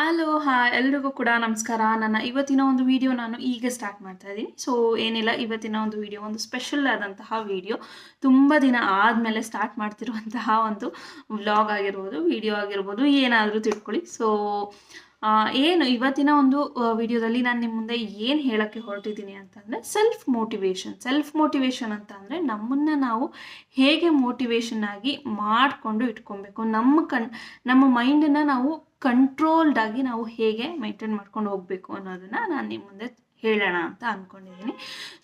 Hello ಹಾ ಎಲ್ರಿಗೂ ಕೂಡ ನಮಸ್ಕಾರ. ನನ್ನ ಇವತ್ತಿನ ಒಂದು ವಿಡಿಯೋ ನಾನು ಈಗ ಸ್ಟಾರ್ಟ್ ಮಾಡ್ತಾ ಇದ್ದೀನಿ. ಸೊ ಏನಿಲ್ಲ, ಇವತ್ತಿನ ಒಂದು ವಿಡಿಯೋ ಒಂದು ಸ್ಪೆಷಲ್ ಆದಂತಹ ವಿಡಿಯೋ ತುಂಬ ದಿನ ಆದಮೇಲೆ ಸ್ಟಾರ್ಟ್ ಮಾಡ್ತಿರುವಂತಹ ಒಂದು ವ್ಲಾಗ್ ಆಗಿರ್ಬೋದು ವಿಡಿಯೋ ಆಗಿರ್ಬೋದು, ಏನಾದರೂ ತಿಳ್ಕೊಳ್ಳಿ. ಸೊ ಏನು ಇವತ್ತಿನ ಒಂದು ವಿಡಿಯೋದಲ್ಲಿ ನಾನು ನಿಮ್ಮ ಮುಂದೆ ಏನು ಹೇಳೋಕ್ಕೆ ಹೊರಟಿದ್ದೀನಿ ಅಂತಂದರೆ ಸೆಲ್ಫ್ ಮೋಟಿವೇಶನ್ ಸೆಲ್ಫ್ ಮೋಟಿವೇಶನ್ ಅಂತ ಅಂದರೆ ನಮ್ಮನ್ನು ನಾವು ಹೇಗೆ ಮೋಟಿವೇಶನ್ ಆಗಿ ಮಾಡಿಕೊಂಡು ಇಟ್ಕೊಬೇಕು. ನಮ್ಮ ಕಣ್, ನಮ್ಮ ಮೈಂಡನ್ನು ನಾವು ಕಂಟ್ರೋಲ್ಡ್ ಆಗಿ ನಾವು ಹೇಗೆ ಮೈಂಟೈನ್ ಮಾಡ್ಕೊಂಡು ಹೋಗಬೇಕು ಅನ್ನೋದನ್ನು ನಾನು ನಿಮ್ಮ ಮುಂದೆ ಹೇಳೋಣ ಅಂತ ಅಂದ್ಕೊಂಡಿದ್ದೀನಿ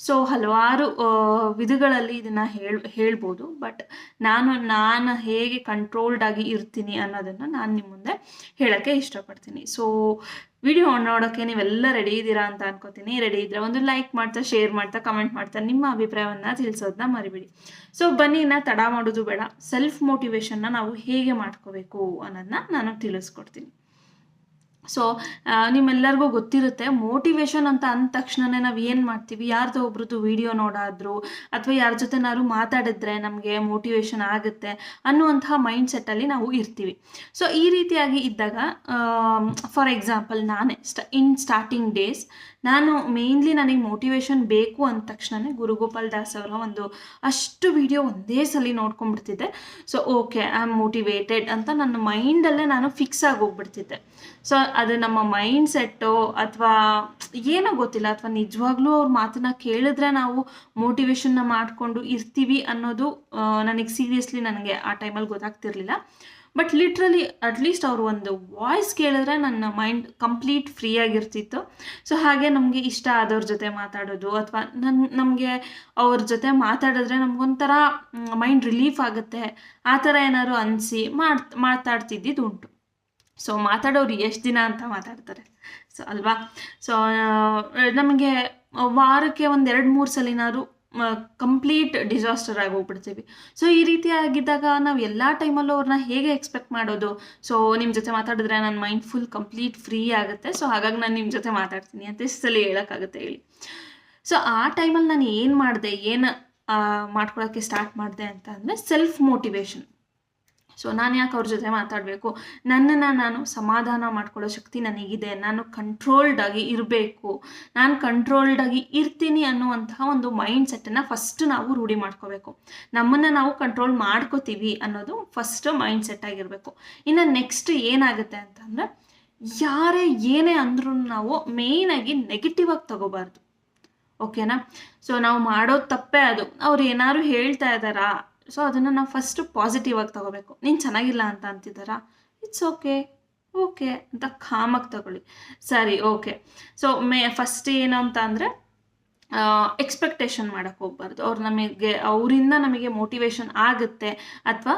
ಸೊ ಹಲವಾರು ವಿಧಗಳಲ್ಲಿ ಇದನ್ನು ಹೇಳ್, ಹೇಳ್ಬೋದು. ಬಟ್ ನಾನು ನಾನು ಹೇಗೆ ಕಂಟ್ರೋಲ್ಡ್ ಆಗಿ ಇರ್ತೀನಿ ಅನ್ನೋದನ್ನು ನಾನು ನಿಮ್ಮ ಮುಂದೆ ಹೇಳೋಕ್ಕೆ ಇಷ್ಟಪಡ್ತೀನಿ. ಸೊ ವಿಡಿಯೋ ನೋಡೋಕ್ಕೆ ನೀವೆಲ್ಲ ರೆಡಿ ಇದ್ದೀರಾ ಅಂತ ಅನ್ಕೋತೀನಿ. ರೆಡಿ ಇದ್ದರೆ ಒಂದು ಲೈಕ್ ಮಾಡ್ತಾ ಶೇರ್ ಮಾಡ್ತಾ ಕಮೆಂಟ್ ಮಾಡ್ತಾ ನಿಮ್ಮ ಅಭಿಪ್ರಾಯವನ್ನು ತಿಳಿಸೋದನ್ನ ಮರಿಬೇಡಿ. ಸೊ ಬನ್ನಿ ನಾ ತಡ ಮಾಡೋದು ಬೇಡ. ಸೆಲ್ಫ್ ಮೋಟಿವೇಶನ್ನ ನಾವು ಹೇಗೆ ಮಾಡ್ಕೋಬೇಕು ಅನ್ನೋದನ್ನ ನಾನು ತಿಳಿಸ್ಕೊಡ್ತೀನಿ. ಸೊ ನಿಮ್ಮೆಲ್ಲರಿಗೂ ಗೊತ್ತಿರುತ್ತೆ ಮೋಟಿವೇಶನ್ ಅಂತ ಅಂದ ತಕ್ಷಣನೇ ನಾವು ಏನು ಮಾಡ್ತೀವಿ? ಯಾರ್ದೋ ಒಬ್ರದ್ದು ವಿಡಿಯೋ ನೋಡಾದ್ರು, ಅಥವಾ ಯಾರ ಜೊತೆನಾದ್ರು ಮಾತಾಡಿದ್ರೆ ನಮಗೆ ಮೋಟಿವೇಶನ್ ಆಗುತ್ತೆ ಅನ್ನುವಂತಹ ಮೈಂಡ್ ಸೆಟ್ಟಲ್ಲಿ ನಾವು ಇರ್ತೀವಿ. ಸೊ ಈ ರೀತಿಯಾಗಿ ಇದ್ದಾಗ ಫಾರ್ ಎಕ್ಸಾಂಪಲ್ ನಾನೇ ಸ್ಟ ಇನ್ ಸ್ಟಾರ್ಟಿಂಗ್ ಡೇಸ್ ನಾನು ಮೇಯ್ನ್ಲಿ ನನಗೆ ಮೋಟಿವೇಶನ್ ಬೇಕು ಅಂದ ತಕ್ಷಣವೇ ಗುರುಗೋಪಾಲ್ ದಾಸ್ ಅವರ ಒಂದು ಅಷ್ಟು ವಿಡಿಯೋ ಒಂದೇ ಸಲ ನೋಡ್ಕೊಂಡ್ಬಿಡ್ತಿದ್ದೆ. So okay I am motivated ಅಂತ ನನ್ನ ಮೈಂಡಲ್ಲೇ ನಾನು ಫಿಕ್ಸ್ ಆಗಿ ಹೋಗ್ಬಿಡ್ತಿದ್ದೆ. ಸೊ ಅದು ನಮ್ಮ ಮೈಂಡ್ ಸೆಟ್ಟು ಅಥವಾ ಏನೋ ಗೊತ್ತಿಲ್ಲ, ಅಥವಾ ನಿಜವಾಗ್ಲೂ ಅವ್ರ ಮಾತನ್ನ ಕೇಳಿದ್ರೆ ನಾವು ಮೋಟಿವೇಶನ್ನ ಮಾಡಿಕೊಂಡು ಇರ್ತೀವಿ ಅನ್ನೋದು ನನಗೆ ಸೀರಿಯಸ್ಲಿ ನನಗೆ ಆ ಟೈಮಲ್ಲಿ ಗೊತ್ತಾಗ್ತಿರ್ಲಿಲ್ಲ. ಬಟ್ ಲಿಟ್ರಲಿ ಅಟ್ಲೀಸ್ಟ್ ಅವರು ಒಂದು ವಾಯ್ಸ್ ಕೇಳಿದ್ರೆ ನನ್ನ ಮೈಂಡ್ ಕಂಪ್ಲೀಟ್ ಫ್ರೀ ಆಗಿರ್ತಿತ್ತು. ಸೊ ಹಾಗೆ ನಮಗೆ ಇಷ್ಟ ಆದವ್ರ ಜೊತೆ ಮಾತಾಡೋದು ಅಥವಾ ನನ್ನ ನಮಗೆ ಅವ್ರ ಜೊತೆ ಮಾತಾಡಿದ್ರೆ ನಮಗೊಂಥರ ಮೈಂಡ್ ರಿಲೀಫ್ ಆಗುತ್ತೆ. ಆ ಥರ ಏನಾದ್ರು ಅನಿಸಿ ಮಾಡ್ ಮಾತಾಡ್ತಿದ್ದಿದ್ದು ಉಂಟು. ಸೊ ಮಾತಾಡೋರು ಎಷ್ಟು ದಿನ ಅಂತ ಮಾತಾಡ್ತಾರೆ. ಸೊ ಅಲ್ವಾ? ಸೊ ನಮಗೆ ವಾರಕ್ಕೆ ಒಂದು ಎರಡು ಮೂರು ಸಲಿನಾದ್ರು ಕಂಪ್ಲೀಟ್ ಡಿಸಾಸ್ಟರ್ ಆಗಿ ಹೋಗ್ಬಿಡ್ತೀವಿ. ಸೊ ಈ ರೀತಿ ಆಗಿದ್ದಾಗ ನಾವು ಎಲ್ಲ ಟೈಮಲ್ಲೂ ಅವ್ರನ್ನ ಹೇಗೆ ಎಕ್ಸ್ಪೆಕ್ಟ್ ಮಾಡೋದು? ಸೊ ನಿಮ್ಮ ಜೊತೆ ಮಾತಾಡಿದ್ರೆ ನನ್ನ ಮೈಂಡ್ ಫುಲ್ ಕಂಪ್ಲೀಟ್ ಫ್ರೀ ಆಗುತ್ತೆ. ಸೊ ಹಾಗಾಗಿ ನಾನು ನಿಮ್ಮ ಜೊತೆ ಮಾತಾಡ್ತೀನಿ ಅಂತ ಇಷ್ಟು ಸಲ ಹೇಳೋಕ್ಕಾಗುತ್ತೆ ಹೇಳಿ. ಸೊ ಆ ಟೈಮಲ್ಲಿ ನಾನು ಏನು ಮಾಡಿದೆ? ಏನು ಮಾಡ್ಕೊಳ್ಳೋಕ್ಕೆ ಸ್ಟಾರ್ಟ್ ಮಾಡಿದೆ ಅಂತ ಅಂದರೆ ಸೆಲ್ಫ್ ಮೋಟಿವೇಶನ್ ಸೊ ನಾನು ಯಾಕೆ ಅವ್ರ ಜೊತೆ ಮಾತಾಡಬೇಕು? ನನ್ನನ್ನು ನಾನು ಸಮಾಧಾನ ಮಾಡ್ಕೊಳ್ಳೋ ಶಕ್ತಿ ನನಗಿದೆ. ನಾನು ಕಂಟ್ರೋಲ್ಡ್ ಆಗಿ ಇರಬೇಕು. ನಾನು ಕಂಟ್ರೋಲ್ಡ್ ಆಗಿ ಇರ್ತೀನಿ ಅನ್ನುವಂತಹ ಒಂದು ಮೈಂಡ್ ಸೆಟ್ಟನ್ನು ಫಸ್ಟ್ ನಾವು ರೂಢಿ ಮಾಡ್ಕೋಬೇಕು. ನಮ್ಮನ್ನು ನಾವು ಕಂಟ್ರೋಲ್ ಮಾಡ್ಕೋತೀವಿ ಅನ್ನೋದು ಫಸ್ಟ್ ಮೈಂಡ್ ಸೆಟ್ ಆಗಿರಬೇಕು. ಇನ್ನು ನೆಕ್ಸ್ಟ್ ಏನಾಗುತ್ತೆ ಅಂತಂದರೆ, ಯಾರೇ ಏನೇ ಅಂದ್ರೂ ನಾವು ಮೇಯ್ನಾಗಿ ನೆಗೆಟಿವ್ ಆಗಿ ತಗೋಬಾರ್ದು. ಓಕೆನಾ ಸೊ ನಾವು ಮಾಡೋ ತಪ್ಪೇ ಅದು. ಅವ್ರು ಏನಾದ್ರು ಹೇಳ್ತಾ ಇದ್ದಾರಾ? ಸೊ ಅದನ್ನು ನಾವು ಫಸ್ಟು ಪಾಸಿಟಿವ್ ಆಗಿ ತಗೋಬೇಕು. ನೀನು ಚೆನ್ನಾಗಿಲ್ಲ ಅಂತ ಅಂತಿದ್ದಾರಾ? ಇಟ್ಸ್ ಓಕೆ ಓಕೆ ಅಂತ ಕಾಮಾಗಿ ತಗೊಳ್ಳಿ. ಸರಿ ಓಕೆ ಸೊ ಮೇ ಫಸ್ಟ್ ಏನು ಅಂತ ಅಂದರೆ ಎಕ್ಸ್ಪೆಕ್ಟೇಷನ್ ಮಾಡೋಕ್ಕೆ ಹೋಗ್ಬಾರ್ದು. ಅವ್ರು ನಮಗೆ, ಅವರಿಂದ ನಮಗೆ ಮೋಟಿವೇಶನ್ ಆಗುತ್ತೆ ಅಥವಾ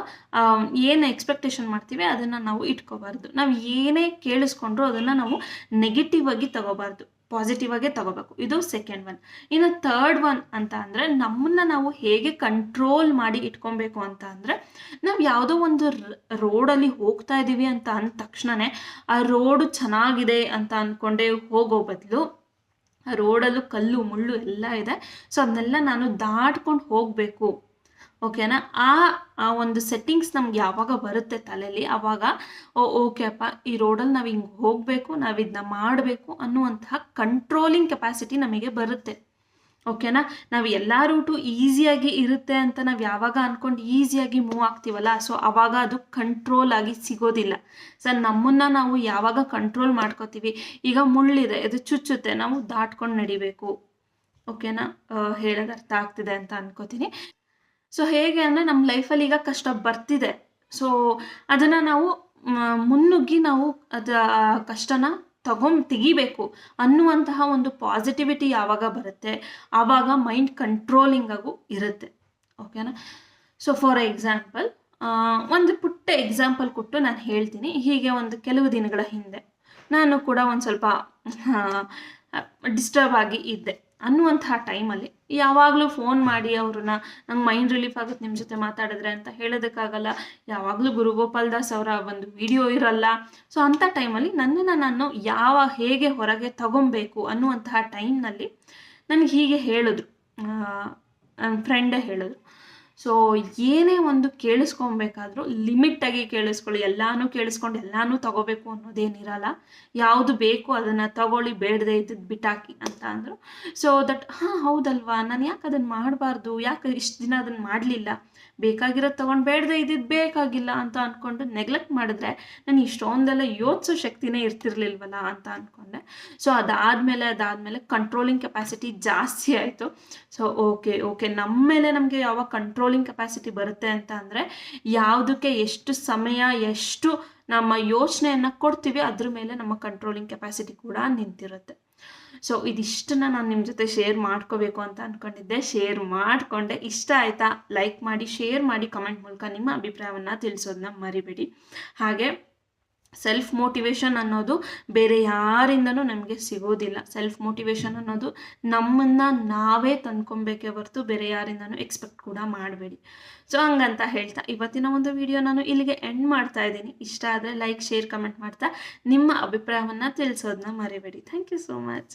ಏನು ಎಕ್ಸ್ಪೆಕ್ಟೇಷನ್ ಮಾಡ್ತೀವಿ ಅದನ್ನು ನಾವು ಇಟ್ಕೋಬಾರ್ದು. ನಾವು ಏನೇ ಕೇಳಿಸ್ಕೊಂಡ್ರು ಅದನ್ನು ನಾವು ನೆಗೆಟಿವ್ ಆಗಿ ತಗೋಬಾರ್ದು. ಪಾಸಿಟಿವ್ ಆಗೇ ತಗೋಬೇಕು. ಇದು ಸೆಕೆಂಡ್ ಒನ್ ಇನ್ನು ಥರ್ಡ್ ಒನ್ ಅಂತ ಅಂದರೆ ನಮ್ಮನ್ನ ನಾವು ಹೇಗೆ ಕಂಟ್ರೋಲ್ ಮಾಡಿ ಇಟ್ಕೊಬೇಕು ಅಂತ ಅಂದರೆ ನಾವು ಯಾವುದೋ ಒಂದು ರೋಡಲ್ಲಿ ಹೋಗ್ತಾ ಇದ್ದೀವಿ ಅಂತ ಅಂದ ತಕ್ಷಣವೇ ಆ ರೋಡು ಚೆನ್ನಾಗಿದೆ ಅಂತ ಅಂದ್ಕೊಂಡೇ ಹೋಗೋ ಬದಲು ರೋಡಲ್ಲೂ ಕಲ್ಲು, ಮುಳ್ಳು ಎಲ್ಲ ಇದೆ. ಸೊ ಅದನ್ನೆಲ್ಲ ನಾನು ದಾಟ್ಕೊಂಡು ಹೋಗಬೇಕು. ಓಕೆನಾ ಆ ಒಂದು ಸೆಟ್ಟಿಂಗ್ಸ್ ನಮ್ಗೆ ಯಾವಾಗ ಬರುತ್ತೆ ತಲೆಯಲ್ಲಿ ಆವಾಗ ಓಕೆ ಅಪ್ಪ, ಈ ರೋಡಲ್ಲಿ ನಾವು ಹಿಂಗೆ ಹೋಗಬೇಕು, ನಾವು ಇದನ್ನ ಮಾಡಬೇಕು ಅನ್ನುವಂತಹ ಕಂಟ್ರೋಲಿಂಗ್ ಕೆಪಾಸಿಟಿ ನಮಗೆ ಬರುತ್ತೆ. ಓಕೆನಾ ನಾವು ಎಲ್ಲ ರೂಟು ಈಸಿಯಾಗಿ ಇರುತ್ತೆ ಅಂತ ನಾವು ಯಾವಾಗ ಅಂದ್ಕೊಂಡು ಈಸಿಯಾಗಿ ಮೂವ್ ಆಗ್ತೀವಲ್ಲ ಸೊ ಆವಾಗ ಅದು ಕಂಟ್ರೋಲ್ ಆಗಿ ಸಿಗೋದಿಲ್ಲ. ಸೊ ನಮ್ಮನ್ನು ನಾವು ಯಾವಾಗ ಕಂಟ್ರೋಲ್ ಮಾಡ್ಕೋತೀವಿ? ಈಗ ಮುಳ್ಳಿದೆ, ಅದು ಚುಚ್ಚುತ್ತೆ, ನಾವು ದಾಟ್ಕೊಂಡು ನಡಿಬೇಕು. ಓಕೆನಾ ಹೇಳೋದು ಅರ್ಥ ಆಗ್ತಿದೆ ಅಂತ ಅನ್ಕೋತೀನಿ. ಸೊ ಹೇಗೆ ಅಂದರೆ ನಮ್ಮ ಲೈಫಲ್ಲಿ ಈಗ ಕಷ್ಟ ಬರ್ತಿದೆ. ಸೊ ಅದನ್ನು ನಾವು ಮುನ್ನುಗ್ಗಿ ನಾವು ಅದ ಕಷ್ಟನ ತಗೊಂಡು ತೆಗಿಬೇಕು ಅನ್ನುವಂತಹ ಒಂದು ಪಾಸಿಟಿವಿಟಿ ಯಾವಾಗ ಬರುತ್ತೆ, ಆವಾಗ ಮೈಂಡ್ ಕಂಟ್ರೋಲಿಂಗ್ ಆಗು ಇರುತ್ತೆ. ಓಕೆನಾ ಸೊ ಫಾರ್ ಎಕ್ಸಾಂಪಲ್ ಒಂದು ಪುಟ್ಟ ಎಕ್ಸಾಂಪಲ್ ಕೊಟ್ಟು ನಾನು ಹೇಳ್ತೀನಿ. ಹೀಗೆ ಒಂದು ಕೆಲವು ದಿನಗಳ ಹಿಂದೆ ನಾನು ಕೂಡ ಒಂದು ಸ್ವಲ್ಪ ಡಿಸ್ಟರ್ಬ್ ಆಗಿ ಇದ್ದೆ. ಅನ್ನುವಂತಹ ಟೈಮಲ್ಲಿ ಯಾವಾಗಲೂ ಫೋನ್ ಮಾಡಿ ಅವ್ರನ್ನ, ನಂಗೆ ಮೈಂಡ್ ರಿಲೀಫ್ ಆಗುತ್ತೆ ನಿಮ್ಮ ಜೊತೆ ಮಾತಾಡಿದ್ರೆ ಅಂತ ಹೇಳೋದಕ್ಕಾಗಲ್ಲ. ಯಾವಾಗಲೂ ಗುರುಗೋಪಾಲ್ ದಾಸ್ ಅವರ ಒಂದು ವಿಡಿಯೋ ಇರಲ್ಲ. ಸೊ ಅಂಥ ಟೈಮಲ್ಲಿ ನನ್ನನ್ನು ನಾನು ಯಾವ, ಹೇಗೆ ಹೊರಗೆ ತಗೊಬೇಕು ಅನ್ನುವಂತಹ ಟೈಮ್ನಲ್ಲಿ ನನಗೆ ಹೀಗೆ ಹೇಳಿದ್ರು. ನನ್ನ ಫ್ರೆಂಡೇ ಹೇಳಿದ್ರು. ಸೊ ಏನೇ ಒಂದು ಕೇಳಿಸ್ಕೊಬೇಕಾದ್ರೂ ಲಿಮಿಟಾಗಿ ಕೇಳಿಸ್ಕೊಳ್ಳಿ. ಎಲ್ಲನೂ ಕೇಳಿಸ್ಕೊಂಡು ಎಲ್ಲನೂ ತಗೋಬೇಕು ಅನ್ನೋದೇನಿರಲ್ಲ. ಯಾವುದು ಬೇಕು ಅದನ್ನು ತಗೊಳ್ಳಿ, ಬೇಡದೆ ಇದ್ದದ್ದು ಬಿಟ್ಟಾಕಿ ಅಂತ ಅಂದರು. ಸೊ ದಟ್ ಹಾಂ, ಹೌದಲ್ವಾ? ನಾನು ಯಾಕೆ ಅದನ್ನು ಮಾಡಬಾರ್ದು? ಯಾಕೆ ಇಷ್ಟು ದಿನ ಅದನ್ನು ಮಾಡಲಿಲ್ಲ? ಬೇಕಾಗಿರೋದು ತೊಗೊಂಡು ಬೇಡದೆ ಇದ್ದಿದ್ದು ಬೇಕಾಗಿಲ್ಲ ಅಂತ ಅಂದ್ಕೊಂಡು ನೆಗ್ಲೆಕ್ಟ್ ಮಾಡಿದ್ರೆ ನಾನು ಇಷ್ಟೊಂದೆಲ್ಲ ಯೋಚಿಸೋ ಶಕ್ತಿನೇ ಇರ್ತಿರ್ಲಿಲ್ವಲ್ಲ ಅಂತ ಅಂದ್ಕೊಂಡೆ ಸೊ ಅದಾದಮೇಲೆ ಅದಾದಮೇಲೆ ಕಂಟ್ರೋಲಿಂಗ್ ಕೆಪಾಸಿಟಿ ಜಾಸ್ತಿ ಆಯಿತು. ಸೊ ಓಕೆ ಓಕೆ ನಮ್ಮ ಮೇಲೆ ನಮಗೆ ಯಾವಾಗ ಕಂಟ್ರೋಲಿಂಗ್ ಕೆಪಾಸಿಟಿ ಬರುತ್ತೆ ಅಂತ ಅಂದರೆ ಯಾವುದಕ್ಕೆ ಎಷ್ಟು ಸಮಯ, ಎಷ್ಟು ನಮ್ಮ ಯೋಚನೆಯನ್ನು ಕೊಡ್ತೀವಿ ಅದ್ರ ಮೇಲೆ ನಮ್ಮ ಕಂಟ್ರೋಲಿಂಗ್ ಕೆಪಾಸಿಟಿ ಕೂಡ ನಿಂತಿರುತ್ತೆ. ಸೊ ಇದಿಷ್ಟನ್ನ ನಾನು ನಿಮ್ಮ ಜೊತೆ ಶೇರ್ ಮಾಡ್ಕೋಬೇಕು ಅಂತ ಅಂದ್ಕೊಂಡಿದ್ದೆ ಶೇರ್ ಮಾಡಿಕೊಂಡೆ. ಇಷ್ಟ ಆಯಿತಾ? ಲೈಕ್ ಮಾಡಿ ಶೇರ್ ಮಾಡಿ ಕಮೆಂಟ್ ಮೂಲಕ ನಿಮ್ಮ ಅಭಿಪ್ರಾಯವನ್ನು ತಿಳಿಸೋದನ್ನ ಮರಿಬೇಡಿ. ಹಾಗೆ ಸೆಲ್ಫ್ ಮೋಟಿವೇಶನ್ ಅನ್ನೋದು ಬೇರೆ ಯಾರಿಂದನೂ ನಮಗೆ ಸಿಗೋದಿಲ್ಲ. ಸೆಲ್ಫ್ ಮೋಟಿವೇಶನ್ ಅನ್ನೋದು ನಮ್ಮನ್ನು ನಾವೇ ತಂದ್ಕೊಬೇಕೇ ಹೊರತು ಬೇರೆ ಯಾರಿಂದನೂ ಎಕ್ಸ್ಪೆಕ್ಟ್ ಕೂಡ ಮಾಡಬೇಡಿ. ಸೊ ಹಂಗಂತ ಹೇಳ್ತಾ ಇವತ್ತಿನ ಒಂದು ವಿಡಿಯೋ ನಾನು ಇಲ್ಲಿಗೆ ಎಂಡ್ ಮಾಡ್ತಾ ಇದ್ದೀನಿ. ಇಷ್ಟ ಆದರೆ ಲೈಕ್ ಶೇರ್ ಕಮೆಂಟ್ ಮಾಡ್ತಾ ನಿಮ್ಮ ಅಭಿಪ್ರಾಯವನ್ನು ತಿಳಿಸೋದನ್ನ ಮರಿಬೇಡಿ. Thank you so much